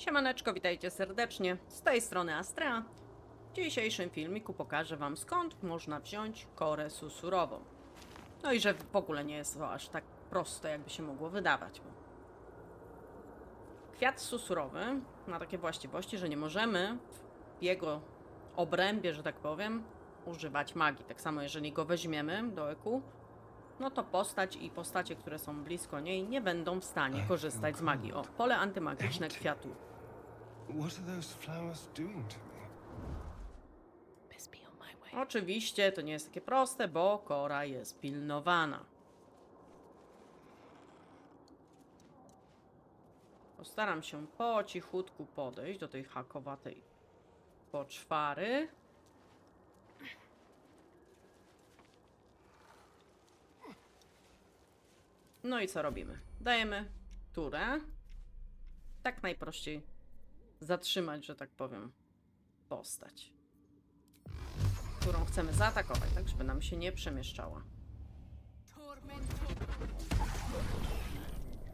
Siemaneczko, witajcie serdecznie. Z tej strony Astrea. W dzisiejszym filmiku pokażę Wam skąd można wziąć korę susurową. No i że w ogóle nie jest to aż tak proste, jakby się mogło wydawać. Kwiat susurowy ma takie właściwości, że nie możemy w jego obrębie, że tak powiem, używać magii. Tak samo jeżeli go weźmiemy do eku, no to postać i postacie, które są blisko niej, nie będą w stanie korzystać z magii. O, pole antymagiczne kwiatu. What are those flowers doing to me? Best be on my way. Oczywiście to nie jest takie proste, bo kora jest pilnowana. Postaram się po cichutku podejść do tej hakowatej poczwary. No i co robimy? Dajemy turę. Tak najprościej zatrzymać, że tak powiem, postać którą chcemy zaatakować, tak żeby nam się nie przemieszczała.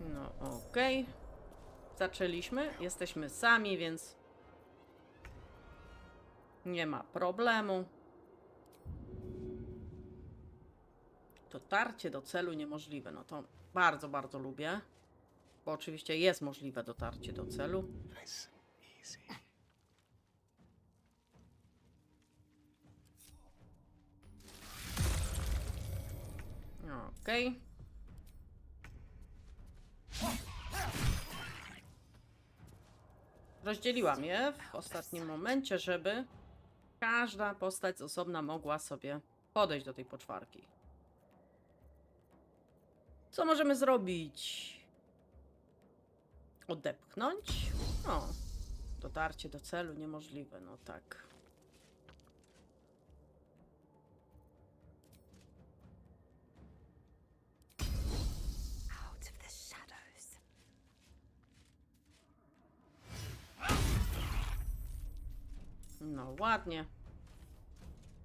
No okej. Zaczęliśmy, jesteśmy sami, więc nie ma problemu. Dotarcie do celu niemożliwe, no to bardzo, bardzo lubię, bo oczywiście jest możliwe dotarcie do celu. Okej. Rozdzieliłam je w ostatnim momencie, żeby każda postać z osobna mogła sobie podejść do tej poczwarki. Co możemy zrobić? Odepchnąć? O, dotarcie do celu niemożliwe, no tak. No ładnie.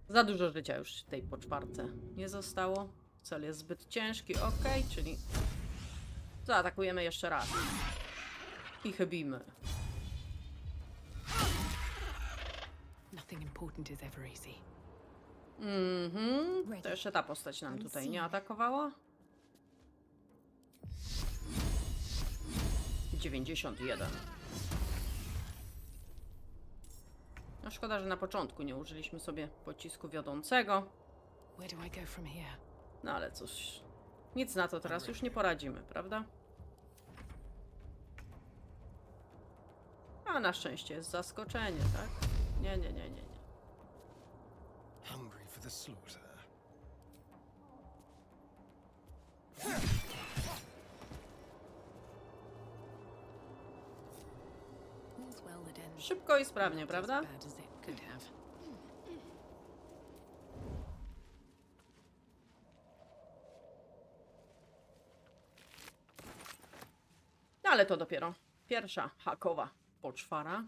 Za dużo życia już tej poczwarce nie zostało. Cel jest zbyt ciężki, ok, czyli zaatakujemy jeszcze raz. I chybimy. Nothing important is ever easy. Mhm. To jeszcze ta postać nam tutaj nie atakowała. 91. No szkoda, że na początku nie użyliśmy sobie pocisku wiodącego. Where do I go from here? No ale cóż, nic na to teraz już nie poradzimy, prawda? A na szczęście jest zaskoczenie, tak? Nie, nie, nie, nie, nie. Hungry for the slaughter. Szybko i sprawnie, prawda? Ale to dopiero pierwsza hakowa poczwara.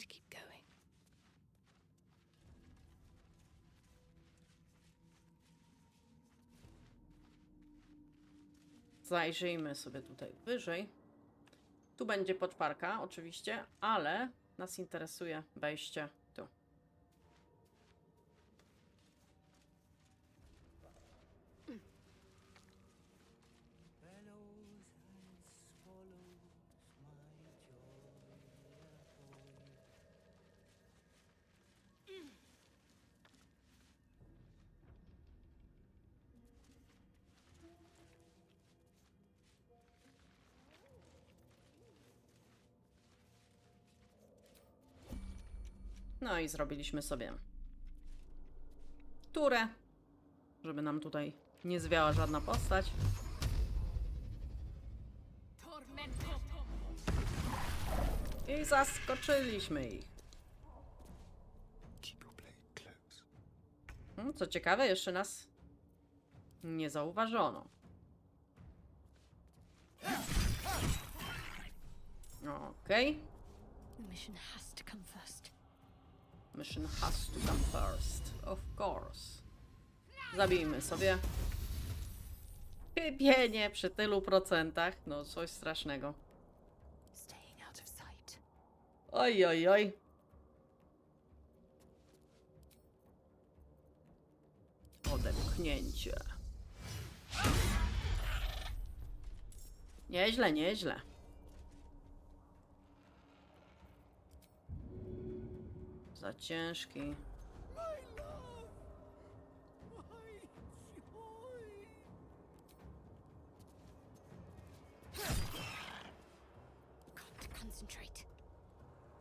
Zajrzyjmy sobie tutaj wyżej. Tu będzie poczwarka, oczywiście, ale nas interesuje wejście No i zrobiliśmy sobie turę, żeby nam tutaj nie zwiała żadna postać. I zaskoczyliśmy ich. Hmm, Co ciekawe, jeszcze nas nie zauważono. Okej. The mission has to come first. Of course. Zabijmy sobie. Chybienie przy tylu procentach. No, coś strasznego. Oj, oj, oj. Odepchnięcie. Nieźle, nieźle. Za ciężki.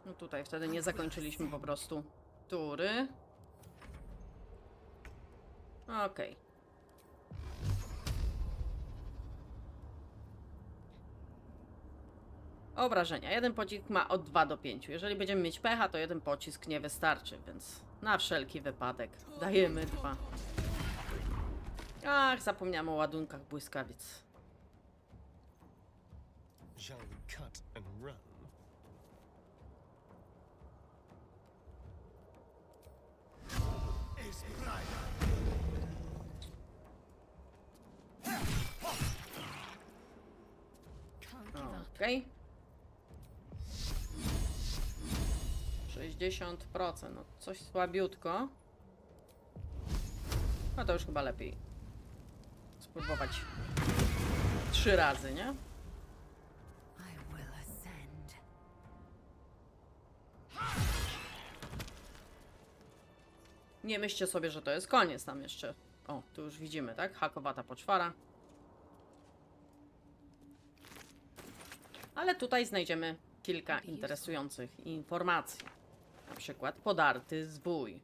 No tutaj wtedy nie zakończyliśmy po prostu tury. Okej. Obrażenia. Jeden pocisk ma od 2 do 5. Jeżeli będziemy mieć pecha, to jeden pocisk nie wystarczy, więc na wszelki wypadek dajemy dwa. Ach, zapomniałam o ładunkach błyskawic. Shall we cut and run? Give 60%, no coś słabiutko. No to już chyba lepiej spróbować trzy razy, nie? Nie myślcie sobie, że to jest koniec tam jeszcze. O, tu już widzimy, tak? Hakowata poczwara. Ale tutaj znajdziemy kilka interesujących informacji. Na przykład podarty zwój.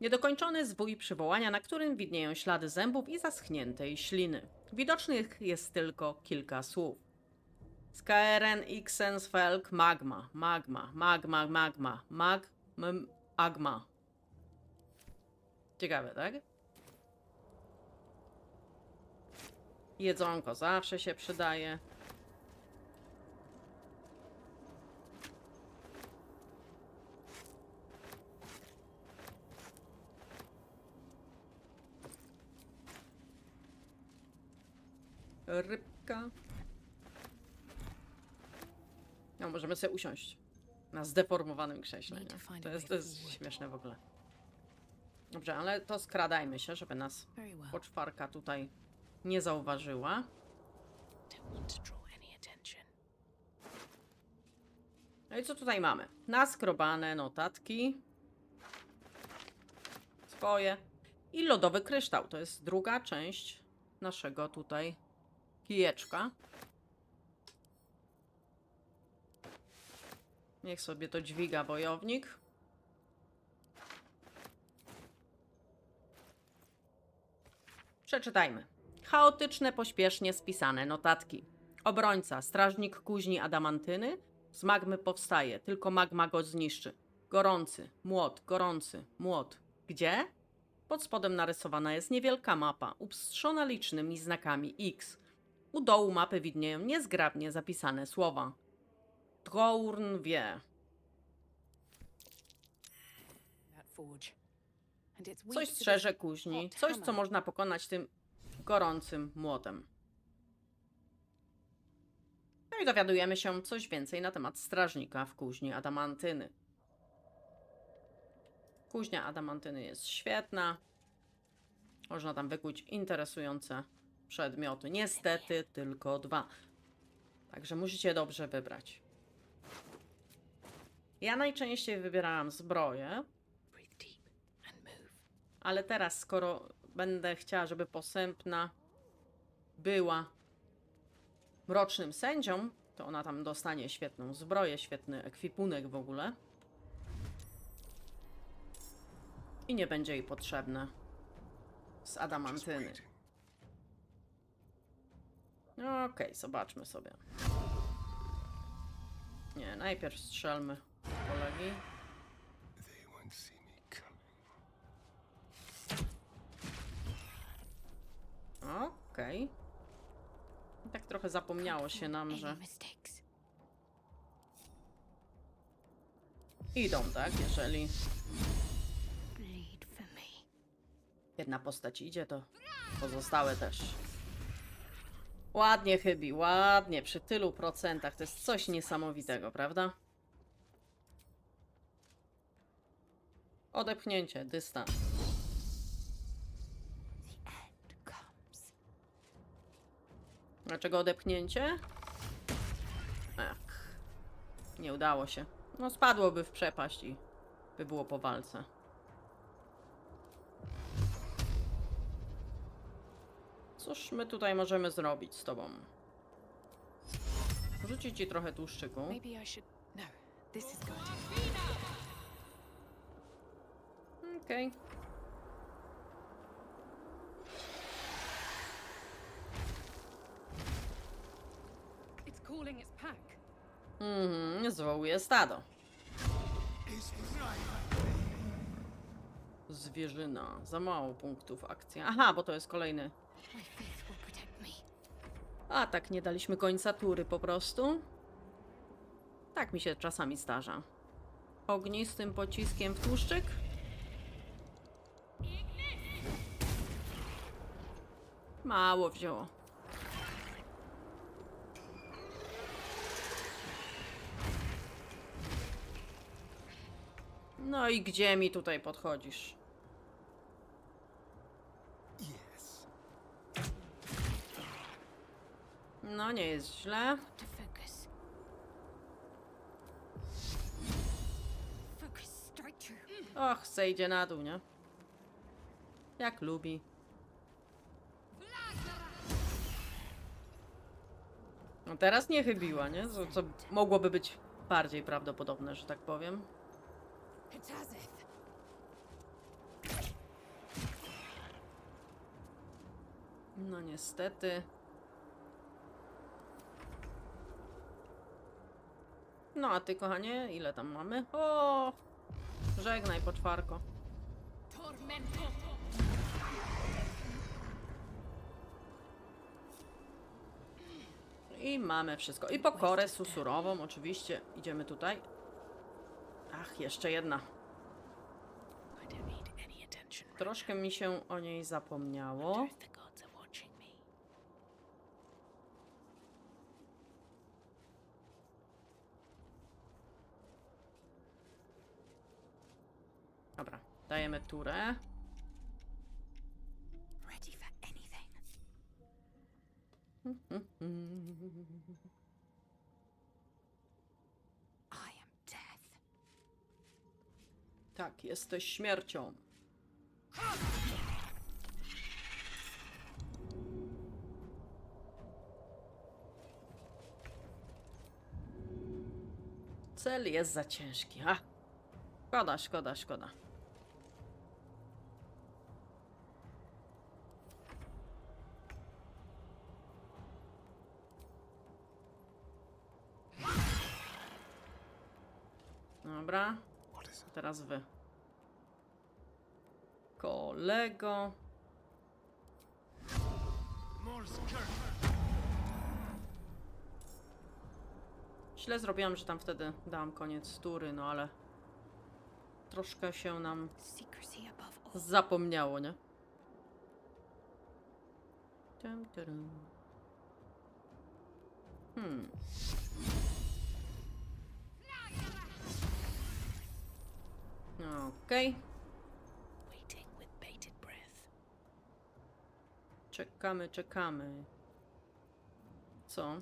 Niedokończony zwój przywołania, na którym widnieją ślady zębów i zaschniętej śliny. Widocznych jest tylko kilka słów. Skaren, Ixen, Svelk, Magma, Magma, Magma, Magma, Mag, m, Agma. Ciekawe, tak? Jedzonko zawsze się przydaje. Rybka. No, możemy sobie usiąść na zdeformowanym krześle. Nie? to jest, to jest śmieszne w ogóle. Dobrze, ale to skradajmy się, żeby nas poczwarka tutaj nie zauważyła. No i co tutaj mamy? Naskrobane notatki. Swoje. I lodowy kryształ. To jest druga część naszego tutaj kijeczka. Niech sobie to dźwiga wojownik. Przeczytajmy. Chaotyczne, pośpiesznie spisane notatki. Obrońca, strażnik kuźni adamantyny. Z magmy powstaje, tylko magma go zniszczy. Gorący, młot, gorący, młot. Gdzie? Pod spodem narysowana jest niewielka mapa, upstrzona licznymi znakami X. U dołu mapy widnieją niezgrabnie zapisane słowa. Trourn wie. Coś strzeże kuźni, coś co można pokonać tym gorącym młotem. No i dowiadujemy się coś więcej na temat strażnika w kuźni Adamantyny. Kuźnia Adamantyny jest świetna. Można tam wykuć interesujące przedmioty. Niestety tylko dwa. Także musicie dobrze wybrać. Ja najczęściej wybierałam zbroję, ale teraz, skoro będę chciała, żeby posępna była mrocznym sędzią, to ona tam dostanie świetną zbroję, świetny ekwipunek w ogóle. I nie będzie jej potrzebne z adamantyny. No Okej, zobaczmy sobie. Nie, najpierw strzelmy kolegi. Okej. I Tak trochę zapomniało się nam, że idą, tak? Jeżeli jedna postać idzie, to pozostałe też. Ładnie chybi, ładnie, przy tylu procentach. To jest coś niesamowitego, prawda? Odepchnięcie, dystans. Dlaczego odepchnięcie? Ach, nie udało się. No spadłoby w przepaść i by było po walce. Cóż my tutaj możemy zrobić z tobą? Rzucić ci trochę tłuszczyku. No. Okej. Mhm, zwołuje stado. Zwierzyna. Za mało punktów akcji. Aha, bo to jest kolejny A tak, nie daliśmy końca tury po prostu. Tak mi się czasami zdarza. Ognistym pociskiem w tłuszczyk. Mało wzięło. No i gdzie mi tutaj podchodzisz? No nie jest źle. Och, zejdzie na dół, nie? Jak lubi. No teraz nie chybiła, nie? Co, co mogłoby być bardziej prawdopodobne, że tak powiem. No niestety. No a ty, kochanie, ile tam mamy? O! Żegnaj, poczwarko. I mamy wszystko. I pokorę susurową, oczywiście. Idziemy tutaj. Ach, jeszcze jedna. Troszkę mi się o niej zapomniało. Wonder if the gods are watching me. Dobra, dajemy turę. Tak, jesteś śmiercią. Cel jest za ciężki. A! Szkoda, szkoda, szkoda. What is it? teraz wy. Kolego. Źle zrobiłam, że tam wtedy dałam koniec tury, no ale troszkę się nam zapomniało, nie? Hmm. Okej, breath. czekamy, czekamy. Co?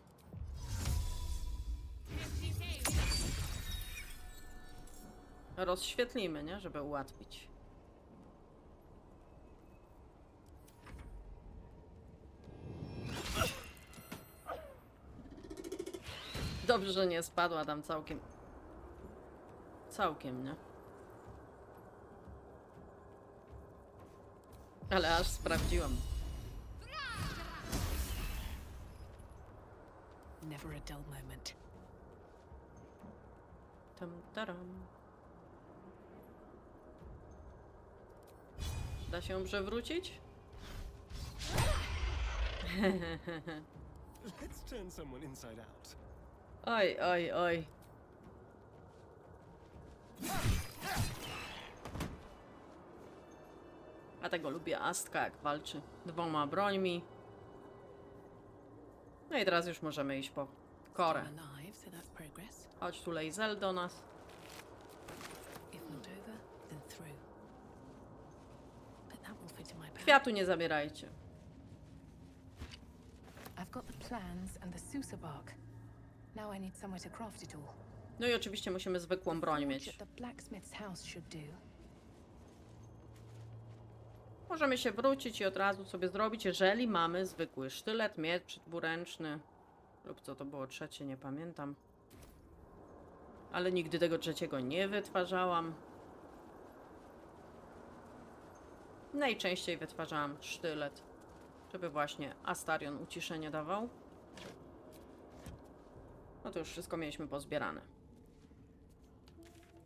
Rozświetlimy, nie? Żeby ułatwić. Dobrze, że nie spadła tam całkiem. Całkiem, nie? Ale aż sprawdziłam. Never a dull moment. Tam, taram. Da się przewrócić? Let's turn someone inside out. Oj, oj, oj. A tego lubię Astka, jak walczy dwoma brońmi. No i teraz już możemy iść po korę. Chodź tu, Lejzel, do nas. Kwiatu nie zabierajcie. No i oczywiście musimy zwykłą broń mieć. Możemy się wrócić i od razu sobie zrobić, jeżeli mamy zwykły sztylet, miecz dwuręczny lub co to było trzecie, nie pamiętam. Ale nigdy tego trzeciego nie wytwarzałam. Najczęściej wytwarzałam sztylet, żeby właśnie Astarion uciszenie dawał. No to już wszystko mieliśmy pozbierane.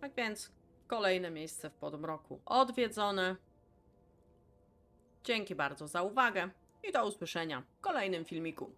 Tak więc kolejne miejsce w Podmroku odwiedzone. Dzięki bardzo za uwagę i do usłyszenia w kolejnym filmiku.